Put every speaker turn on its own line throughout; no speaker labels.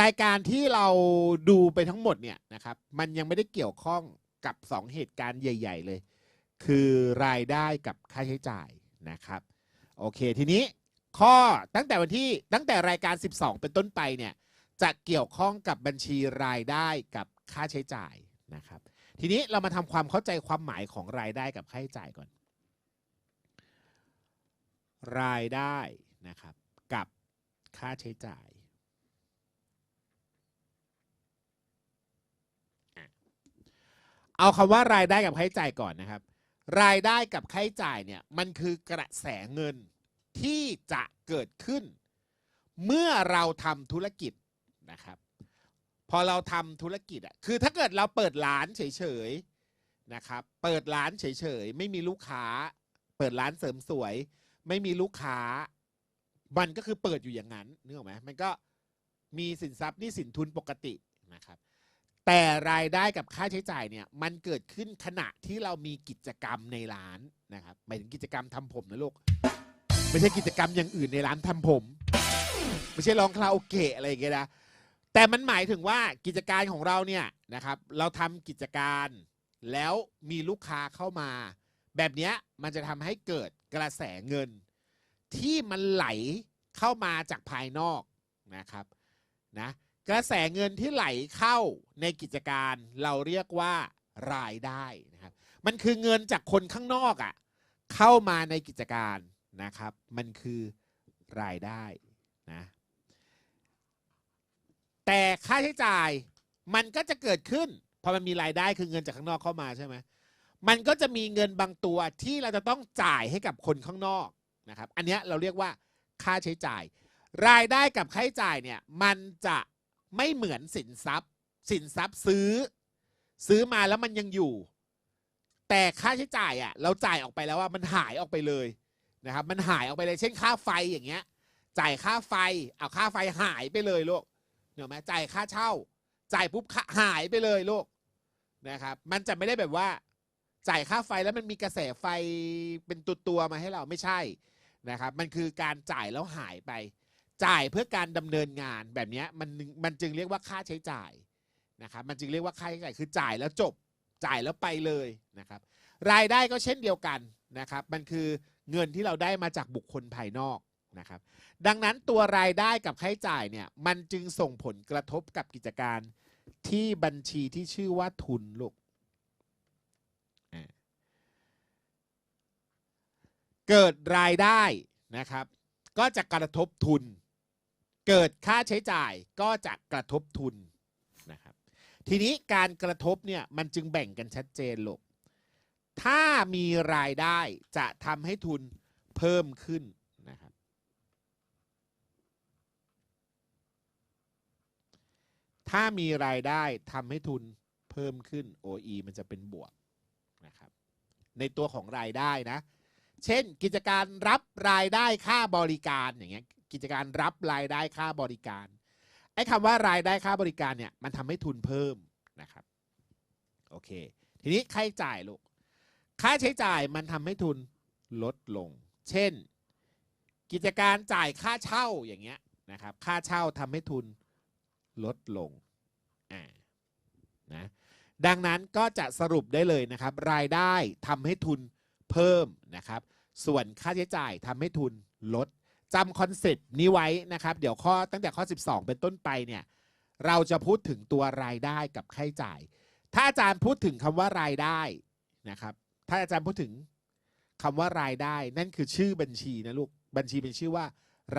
รายการที่เราดูไปทั้งหมดเนี่ยนะครับ มันยังไม่ได้เกี่ยวข้องกับสองเหตุการณ์ใหญ่ ๆ เลย คือรายได้กับค่าใช้จ่ายนะครับ โอเคทีนี้ข้อตั้งแต่วันที่ตั้งแต่รายการ 12 เป็นต้นไปเนี่ยจะเกี่ยวข้องกับบัญชีรายได้กับค่าใช้จ่ายนะครับ ทีนี้เรามาทำความเข้าใจความหมายของรายได้กับค่าใช้จ่ายก่อน รายได้นะครับกับค่าใช้จ่าย เอาคำว่ารายได้กับค่าใช้จ่ายก่อนนะครับ รายได้กับค่าใช้จ่ายเนี่ยมันคือกระแสเงินที่จะเกิดขึ้น เมื่อเราทำธุรกิจนะครับ พอเราทำธุรกิจอะคือถ้าเกิดเราเปิดร้านเฉยๆนะครับ เปิดร้านเฉยๆไม่มีลูกค้า เปิดร้านเสริมสวย ไม่มีลูกค้า มันก็คือเปิดอยู่อย่างนั้นนึกออกไหมมันก็มีสินทรัพย์นี่สินทุนปกตินะครับ แต่รายได้กับค่าใช้จ่ายเนี่ยมันเกิดขึ้นขณะที่เรามีกิจกรรมในร้านนะครับหมายถึงกิจกรรมทำผมนะลูกไม่ใช่กิจกรรมอย่างอื่นในร้านทำผม ไม่ใช่ร้องคาราโอเกะอะไรอย่างเงี้ยนะแต่มันหมายถึงว่ากิจการของเราเนี่ยนะครับ เราทำกิจการแล้วมีลูกค้าเข้ามา แบบเนี้ยมันจะทำให้เกิดกระแสเงิน ที่มันไหลเข้ามาจากภายนอกนะครับนะ กระแสเงินที่ไหลเข้าในกิจการเราเรียกว่ารายได้นะครับ มันคือเงินจากคนข้างนอกอะ่ะเข้ามาในกิจการนะครับ มันคือรายได้นะแต่ค่าใช้จ่ายมันก็จะเกิดขึ้นพอมันมีรายได้คือเงินจากข้างนอกเข้ามาใช่ไหมมันก็จะมีเงินบางตัวที่เราจะต้องจ่ายให้กับคนข้างนอกนะครับ อันนี้เราเรียกว่าค่าใช้จ่าย รายได้กับค่าใช้จ่ายเนี่ยมันจะ ไม่เหมือนสินทรัพย์ สินทรัพย์ซื้อ ซื้อมาแล้วมันยังอยู่ แต่ค่าใช้จ่ายอะ เราจ่ายออกไปแล้วว่ามันหายออกไปเลยนะครับ มันหายออกไปเลย เช่นค่าไฟอย่างเงี้ย จ่ายค่าไฟ เอาค่าไฟหายไปเลยลูกเนกอไหมจ่ายค่าเช่า จ่ายปุ๊บหายไปเลยลูกนะครับ มันจะไม่ได้แบบว่า จ่ายค่าไฟแล้วมันมีกระแสไฟเป็นตัวตัวมาให้เราไม่ใช่นะครับ มันคือการจ่ายแล้วหายไป จ่ายเพื่อการดำเนินงานแบบนี้มันมันจึงเรียกว่าค่าใช้จ่ายนะครับมันจึงเรียกว่าค่าใช้จ่ายคือจ่ายแล้วจบ จ่ายแล้วไปเลยนะครับ รายได้ก็เช่นเดียวกันนะครับ มันคือเงินที่เราได้มาจากบุคคลภายนอกนะครับ ดังนั้นตัวรายได้กับค่าใช้จ่ายเนี่ยมันจึงส่งผลกระทบกับกิจการที่บัญชีที่ชื่อว่าทุนลูกเกิดรายได้นะครับ ก็จะกระทบทุน เกิดค่าใช้จ่ายก็จะกระทบทุนนะครับทีนี้การกระทบเนี่ยมันจึงแบ่งกันชัดเจนลูกถ้ามีรายได้จะทำให้ทุนเพิ่มขึ้นนะครับถ้ามีรายได้ทำให้ทุนเพิ่มขึ้น OE มันจะเป็นบวกนะครับในตัวของรายได้นะ เช่นกิจการรับรายได้ค่าบริการอย่างเงี้ย กิจการรับรายได้ค่าบริการ ไอ้คำว่ารายได้ค่าบริการเนี่ยมันทำให้ทุนเพิ่มนะครับโอเค ทีนี้ค่าใช้จ่ายลูกค่าใช้จ่ายมันทำให้ทุนลดลง เช่น กิจการจ่ายค่าเช่าอย่างเงี้ยนะครับ ค่าเช่าทำให้ทุนลดลงอ่านะดังนั้นก็จะสรุปได้เลยนะครับ รายได้ทำให้ทุนเพิ่มนะครับ ส่วนค่าใช้จ่ายทำให้ทุนลด จำคอนเซ็ปต์นี้ไว้นะครับ เดี๋ยวข้อตั้งแต่ข้อ 12 เป็นต้นไปเนี่ยเราจะพูดถึงตัวรายได้กับค่าใช้จ่าย ถ้าอาจารย์พูดถึงคำว่ารายได้นะครับ ถ้าอาจารย์พูดถึงคำว่ารายได้ นั่นคือชื่อบัญชีนะลูกบัญชีเป็นชื่อว่า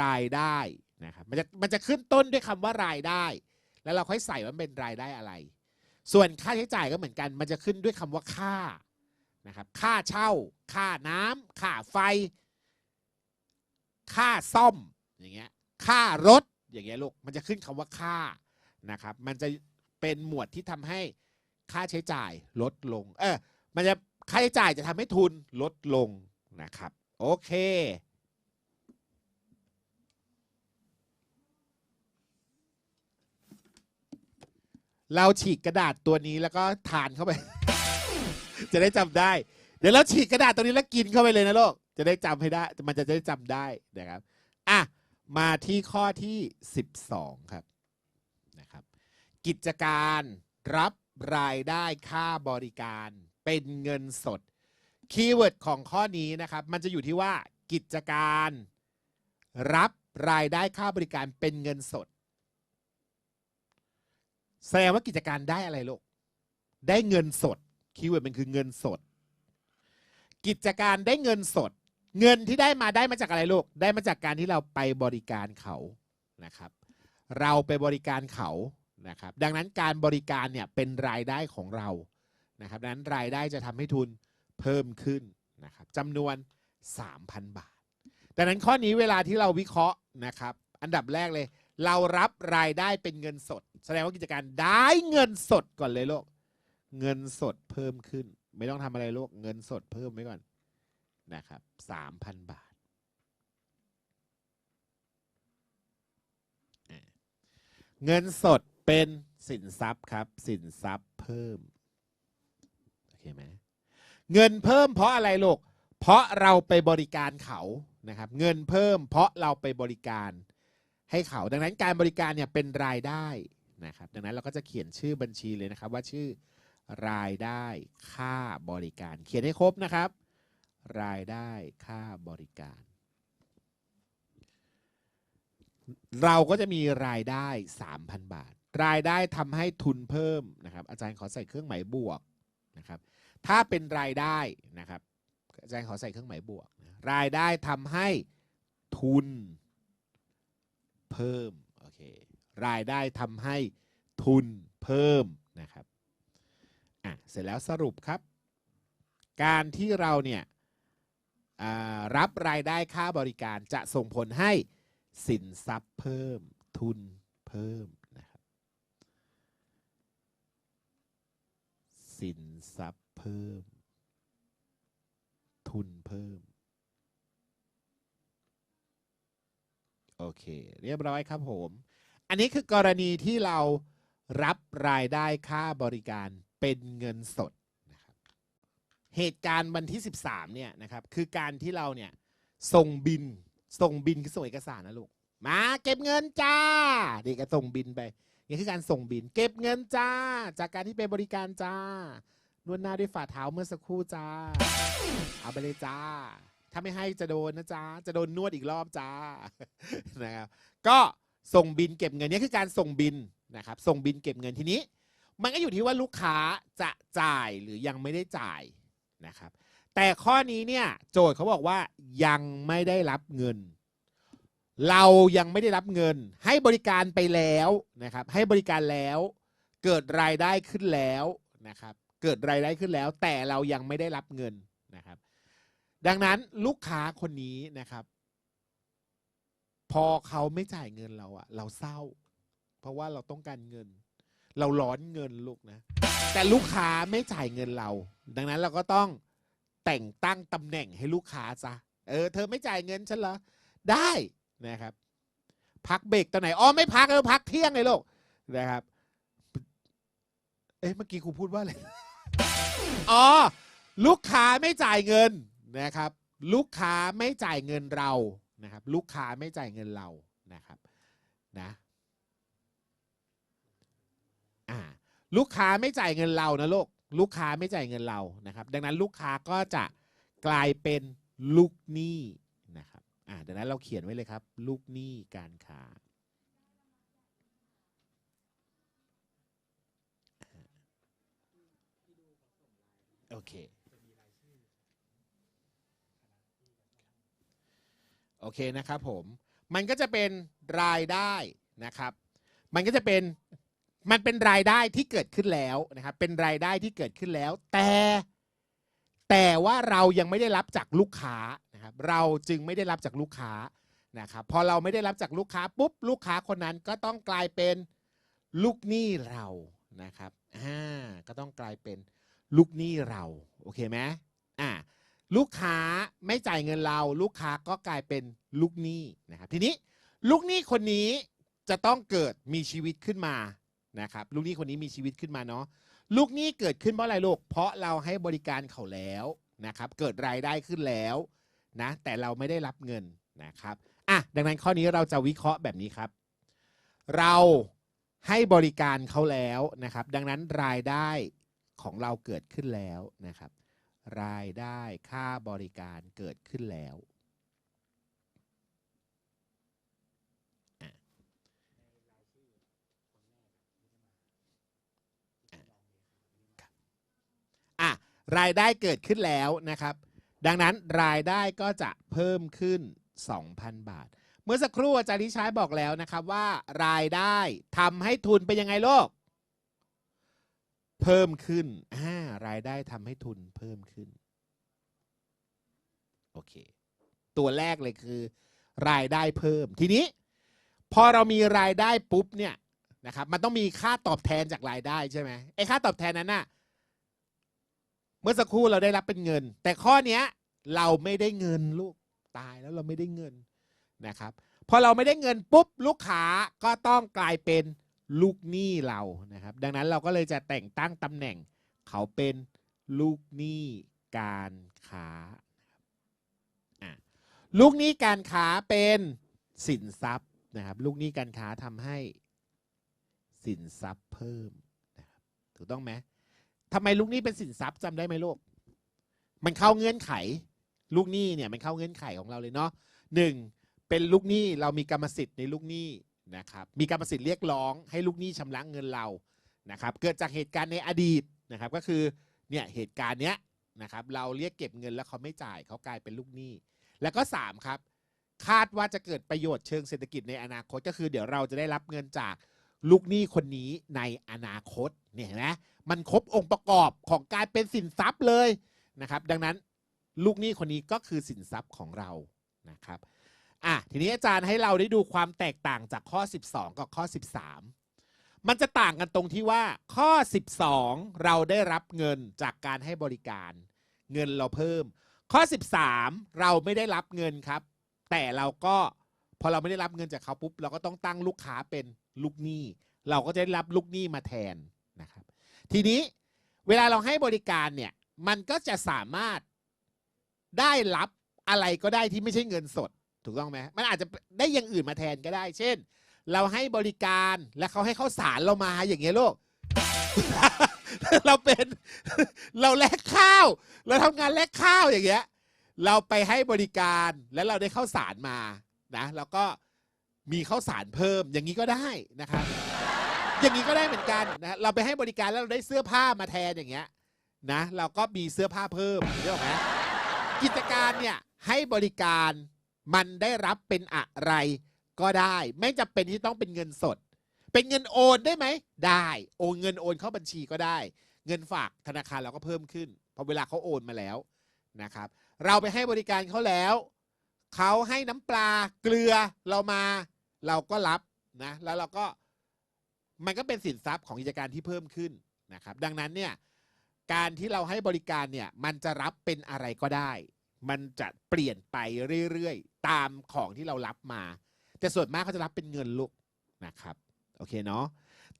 รายได้นะครับมันจะมันจะขึ้นต้นด้วยคำว่ารายได้ แล้วเราค่อยใส่ว่ามันเป็นรายได้อะไร ส่วนค่าใช้จ่ายก็เหมือนกัน มันจะขึ้นด้วยคำว่าค่านะครับค่าเช่า ค่าน้ำค่าไฟ ค่าซ่อมอย่างเงี้ยค่ารถอย่างเงี้ยลูกมันจะขึ้นคำว่าค่านะครับ มันจะเป็นหมวดที่ทำให้ค่าใช้จ่ายลดลง เออมันจะค่าใช้จ่ายจะทำให้ทุนลดลงนะครับ โอเคเราฉีกกระดาษตัวนี้แล้วก็ทานเข้าไป จะได้จำได้ เดี๋ยวเราฉีกกระดาษตัวนี้แล้วกินเข้าไปเลยนะลูก จะได้จำให้ได้ มันจะได้จำได้นะครับอะมาที่ข้อที่ 12ครับ กิจการรับรายได้ค่าบริการเป็นเงินสดคีย์เวิร์ดของข้อนี้นะครับ มันจะอยู่ที่ว่ากิจการรับรายได้ค่าบริการเป็นเงินสด แสดงว่ากิจการได้อะไรลูกได้เงินสดคีย์เวิร์ดมันคือเงินสด กิจการได้เงินสด เงินที่ได้มาได้มาจากอะไรลูก ได้มาจากการที่เราไปบริการเขานะครับ เราไปบริการเขานะครับ ดังนั้นการบริการเนี่ยเป็นรายได้ของเรานะครับดังนั้นรายได้จะทำให้ทุนเพิ่มขึ้นนะครับจำนวน 3,000 บาท ดังนั้นข้อนี้เวลาที่เราวิเคราะห์นะครับ อันดับแรกเลย เรารับรายได้เป็นเงินสด แสดงว่ากิจการได้เงินสดก่อนเลยลูกเงินสดเพิ่มขึ้น ไม่ต้องทำอะไรลูกเงินสดเพิ่มไว้ก่อน นะครับ3,000บาท เงินสดเป็นสินทรัพย์ครับ สินทรัพย์เพิ่ม โอเคไหมเงินเพิ่มเพราะอะไรลูก เพราะเราไปบริการเขานะครับ เงินเพิ่มเพราะเราไปบริการให้เขา ดังนั้นการบริการเนี่ยเป็นรายได้นะครับ ดังนั้นเราก็จะเขียนชื่อบัญชีเลยนะครับว่าชื่อรายได้ค่าบริการ เขียนให้ครบนะครับ รายได้ค่าบริการ เราก็จะมีรายได้ 3,000 บาท รายได้ทำให้ทุนเพิ่มนะครับ อาจารย์ขอใส่เครื่องหมายบวกนะครับ ถ้าเป็นรายได้นะครับ อาจารย์ขอใส่เครื่องหมายบวก รายได้ทำให้ทุนเพิ่มโอเครายได้ทำให้ทุนเพิ่มนะครับอะเสร็จแล้วสรุปครับ การที่เราเนี่ย รับรายได้ค่าบริการจะส่งผลให้สินทรัพย์เพิ่มทุนเพิ่มนะครับสินทรัพย์เพิ่ม ทุนเพิ่ม โอเค เรียบร้อยครับผม อันนี้คือกรณีที่เรารับรายได้ค่าบริการเป็นเงินสด เหตุการณ์วันที่ 13เนี่ยนะครับคือการที่เราเนี่ยส่งบินส่งบินคือส่งเอกสารนะลูกมาเก็บเงินจ้าเด็กก็ส่งบินไปนี่คือการส่งบิน เก็บเงินจ้า จากการที่ไปบริการจ้านวดหน้าด้วยฝ่าเท้าเมื่อสักครู่จ้า เอาไปเลยจ้า ถ้าไม่ให้จะโดนนะจ้าจะโดนนวดอีกรอบจ้านะครับก็ส่งบินเก็บเงินนี่คือการส่งบินนะครับส่งบินเก็บเงินทีนี้ มันก็อยู่ที่ว่าลูกค้าจะจ่ายหรือยังไม่ได้จ่าย นะครับ แต่ข้อนี้เนี่ยโจทย์เขาบอกว่ายังไม่ได้รับเงิน เรายังไม่ได้รับเงิน ให้บริการไปแล้วนะครับ ให้บริการแล้ว เกิดรายได้ขึ้นแล้วนะครับ เกิดรายได้ขึ้นแล้ว แต่เรายังไม่ได้รับเงินนะครับ ดังนั้นลูกค้าคนนี้นะครับ พอเขาไม่จ่ายเงินเราอะเราเศร้า เพราะว่าเราต้องการเงิน เราร้อนเงินลูกนะ แต่ลูกค้าไม่จ่ายเงินเรา ดังนั้นเราก็ต้องแต่งตั้งตำแหน่งให้ลูกค้าซะเออเธอไม่จ่ายเงินฉันเหรอได้นะครับ พักเบรกตอนไหนอ๋อไม่พักแล้วพักเที่ยงเลยลูกนะครับ เอ๊ะเมื่อกี้ครูพูดว่าอะไรอ๋อลูกค้าไม่จ่ายเงินนะครับ ลูกค้าไม่จ่ายเงินเรานะครับ ลูกค้าไม่จ่ายเงินเรานะครับ นะ อ่า ลูกค้าไม่จ่ายเงินเรานะลูกลูกค้าไม่จ่ายเงินเรานะครับ ดังนั้นลูกค้าก็จะกลายเป็นลูกหนี้นะครับอ่าดังนั้นเราเขียนไว้เลยครับ ลูกหนี้การค้าโอเคโอเคนะครับผม มันก็จะเป็นรายได้นะครับ มันก็จะเป็น มันเป็นรายได้ที่เกิดขึ้นแล้วนะครับ เป็นรายได้ที่เกิดขึ้นแล้ว แต่แต่ว่าเรายังไม่ได้รับจากลูกค้านะครับ เราจึงไม่ได้รับจากลูกค้านะครับ พอเราไม่ได้รับจากลูกค้าปุ๊บลูกค้าคนนั้นก็ต้องกลายเป็นลูกหนี้เรานะครับอ่าก็ต้องกลายเป็นลูกหนี้เราโอเคไหมอ่าลูกค้าไม่จ่ายเงินเรา ลูกค้าก็กลายเป็นลูกหนี้นะครับ ทีนี้ลูกหนี้คนนี้จะต้องเกิดมีชีวิตขึ้นมา นะครับลูกหนี้คนนี้มีชีวิตขึ้นมาเนาะลูกหนี้เกิดขึ้นเพราะอะไรลูกเพราะเราให้บริการเขาแล้วนะครับเกิดรายได้ขึ้นแล้วนะแต่เราไม่ได้รับเงินนะครับอะดังนั้นข้อนี้เราจะวิเคราะห์แบบนี้ครับ เราให้บริการเขาแล้วนะครับ ดังนั้นรายได้ของเราเกิดขึ้นแล้วนะครับ รายได้ค่าบริการเกิดขึ้นแล้วอะอะ รายได้เกิดขึ้นแล้วนะครับ ดังนั้นรายได้ก็จะเพิ่มขึ้น 2,000 บาท เมื่อสักครู่อาจารย์ทิชัยบอกแล้วนะครับว่ารายได้ทำให้ทุนเป็นยังไงโลก เพิ่มขึ้นอ่ารายได้ทำให้ทุนเพิ่มขึ้นโอเค ตัวแรกเลยคือ รายได้เพิ่มทีนี้ พอเรามีรายได้ปุ๊บเนี่ยนะครับมันต้องมีค่าตอบแทนจากรายได้ใช่ไหมไอ้ค่าตอบแทนนั้นน่ะ เมื่อสักครู่เราได้รับเป็นเงิน แต่ข้อเนี้ยเราไม่ได้เงินลูกตายแล้วเราไม่ได้เงินนะครับพอเราไม่ได้เงินปุ๊บลูกค้าก็ต้องกลายเป็นลูกหนี้เรานะครับ ดังนั้นเราก็เลยจะแต่งตั้งตำแหน่งเขาเป็นลูกหนี้การค้าลูกหนี้การค้าเป็นสินทรัพย์นะครับ ลูกหนี้การค้าทำให้สินทรัพย์เพิ่มนะครับถูกต้องไหม ทำไมลูกหนี้เป็นสินทรัพย์จำได้ไหมลูก มันเข้าเงื่อนไข ลูกหนี้เนี่ยมันเข้าเงื่อนไขของเราเลยเนาะหนึ่งเป็นลูกหนี้เรามีกรรมสิทธิ์ในลูกหนี้นะครับ มีกรรมสิทธิ์เรียกร้องให้ลูกหนี้ชำระเงินเรานะครับ เกิดจากเหตุการณ์ในอดีตนะครับ ก็คือเนี่ยเหตุการณ์เนี้ยนะครับ เราเรียกเก็บเงินแล้วเขาไม่จ่ายเขากลายเป็นลูกหนี้ แล้วก็สามครับคาดว่าจะเกิดประโยชน์เชิงเศรษฐกิจในอนาคตก็คือ เดี๋ยวเราจะได้รับเงินจาก ลูกหนี้คนนี้ในอนาคตเนี่ยเห็นไหมมันครบองค์ประกอบของการเป็นสินทรัพย์เลยนะครับ ดังนั้นลูกหนี้คนนี้ก็คือสินทรัพย์ของเรานะครับอะทีนี้อาจารย์ให้เราได้ดูความแตกต่างจากข้อ 12 กับข้อ 13 มันจะต่างกันตรงที่ว่าข้อ 12 เราได้รับเงินจากการให้บริการ เงินเราเพิ่ม ข้อ 13 เราไม่ได้รับเงินครับ แต่เราก็พอเราไม่ได้รับเงินจากเขาปุ๊บเราก็ต้องตั้งลูกค้าเป็นลูกหนี้ เราก็จะได้รับลูกหนี้มาแทนนะครับ ทีนี้เวลาเราให้บริการเนี่ยมันก็จะสามารถได้รับอะไรก็ได้ที่ไม่ใช่เงินสด ถูกต้องไหมมันอาจจะได้อย่างอื่นมาแทนก็ได้ เช่น เราให้บริการแล้วเขาให้ข้าวสารเรามาอย่างเงี้ยลูกเราเป็นเราแลกข้าว เราทำงานแลกข้าวอย่างเงี้ย เราไปให้บริการแล้วเราได้ข้าวสารมานะแล้วก็ มีข้าวสารเพิ่มอย่างนี้ก็ได้นะครับ อย่างนี้ก็ได้เหมือนกันนะเราไปให้บริการแล้วเราได้เสื้อผ้ามาแทนอย่างเงี้ยนะเราก็มีเสื้อผ้าเพิ่มเรียกไหมกิจการเนี่ยให้บริการมันได้รับเป็นอะไรก็ได้ ไม่จำเป็นที่ต้องเป็นเงินสด เป็นเงินโอนได้ไหมได้โอนเงินโอนเข้าบัญชีก็ได้ เงินฝากธนาคารเราก็เพิ่มขึ้นเพราะเวลาเขาโอนมาแล้วนะครับ เราไปให้บริการเขาแล้วเขาให้น้ำปลาเกลือเรามา เราก็รับนะแล้วเราก็มันก็เป็นสินทรัพย์ของกิจการที่เพิ่มขึ้นนะครับ ดังนั้นเนี่ยการที่เราให้บริการเนี่ยมันจะรับเป็นอะไรก็ได้ มันจะเปลี่ยนไปเรื่อยๆ ตามของที่เรารับมา แต่ส่วนมากเขาจะรับเป็นเงินลูกนะครับโอเคเนาะ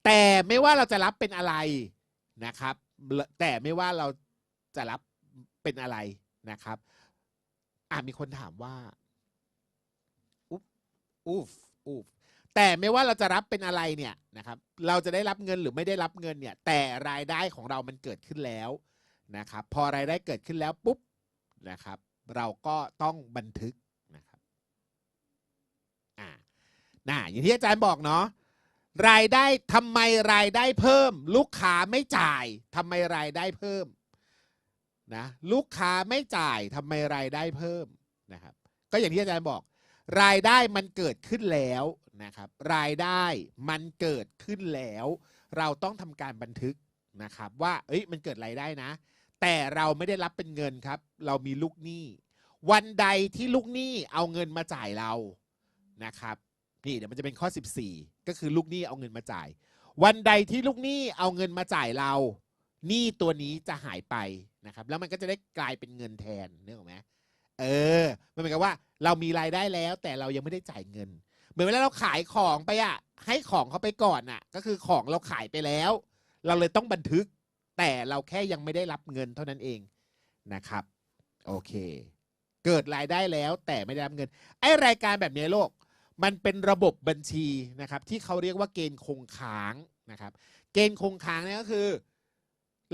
แต่ไม่ว่าเราจะรับเป็นอะไรนะครับ แต่ไม่ว่าเราจะรับเป็นอะไรนะครับอ่ามีคนถามว่าอุ๊บอุ๊ฟ อุ๊ฟแต่ไม่ว่าเราจะรับเป็นอะไรเนี่ยนะครับ เราจะได้รับเงินหรือไม่ได้รับเงินเนี่ย แต่รายได้ของเรามันเกิดขึ้นแล้วนะครับ พอรายได้เกิดขึ้นแล้วปุ๊บนะครับ เราก็ต้องบันทึกนะครับอ่าน่ะอย่างที่อาจารย์บอกเนาะรายได้ทำไมรายได้เพิ่ม ลูกค้าไม่จ่ายทำไมรายได้เพิ่มนะลูกค้าไม่จ่ายทำไมรายได้เพิ่มนะครับ ก็อย่างที่อาจารย์บอก รายได้มันเกิดขึ้นแล้วนะครับ รายได้มันเกิดขึ้นแล้ว เราต้องทำการบันทึกนะครับว่าเอ้ยมันเกิดรายได้นะ แต่เราไม่ได้รับเป็นเงินครับ เรามีลูกหนี้ วันใดที่ลูกหนี้เอาเงินมาจ่ายเรานะครับนี่เดี๋ยวมันจะเป็นข้อ 14 ก็คือลูกหนี้เอาเงินมาจ่าย วันใดที่ลูกหนี้เอาเงินมาจ่ายเราหนี้ตัวนี้จะหายไปนะครับ แล้วมันก็จะได้กลายเป็นเงินแทนนึกออกไหม เออมันเหมือนกับว่า เรามีรายได้แล้ว แต่เรายังไม่ได้จ่ายเงิน เหมือนเวลาเราขายของไปอะให้ของเขาไปก่อนอะก็คือของเราขายไปแล้ว เราเลยต้องบันทึก แต่เราแค่ยังไม่ได้รับเงินเท่านั้นเองนะครับ โอเค เกิดรายได้แล้วแต่ไม่ได้รับเงิน ไอ้รายการแบบนี้โลก มันเป็นระบบบัญชีนะครับ ที่เขาเรียกว่าเกณฑ์คงค้างนะครับ เกณฑ์คงค้างนี่ก็คือ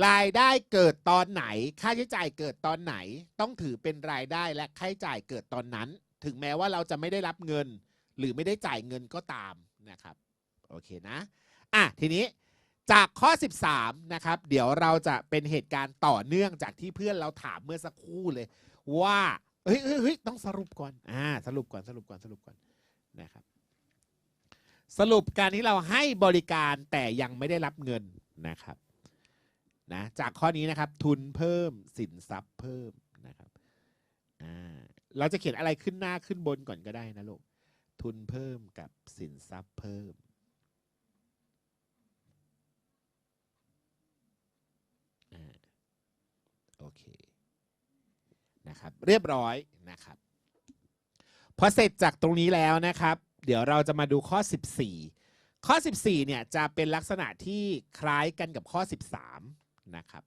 รายได้เกิดตอนไหน ค่าใช้จ่ายเกิดตอนไหน ต้องถือเป็นรายได้และค่าใช้จ่ายเกิดตอนนั้น ถึงแม้ว่าเราจะไม่ได้รับเงิน หรือไม่ได้จ่ายเงินก็ตามนะครับโอเคนะอะทีนี้จากข้อ 13นะครับเดี๋ยวเราจะเป็นเหตุการณ์ต่อเนื่องจากที่เพื่อนเราถามเมื่อสักครู่เลย ว่าเฮ้ยเฮ้ยเฮ้ยต้องสรุปก่อนอ่าสรุปก่อนสรุปก่อนสรุปก่อนนะครับ สรุปการที่เราให้บริการแต่ยังไม่ได้รับเงินนะครับ นะจากข้อนี้นะครับ ทุนเพิ่มสินทรัพย์เพิ่มนะครับเราจะเขียนอะไรขึ้นหน้าขึ้นบนก่อนก็ได้นะลูกทุนเพิ่มกับสินทรัพย์เพิ่มอโอเคนะครับเรียบร้อยนะครับพอเสร็จจากตรงนี้แล้วนะครับ เดี๋ยวเราจะมาดูข้อ 14 ข้อ 14เนี่ยจะเป็นลักษณะที่คล้ายกันกับข้อ 13 นะครับ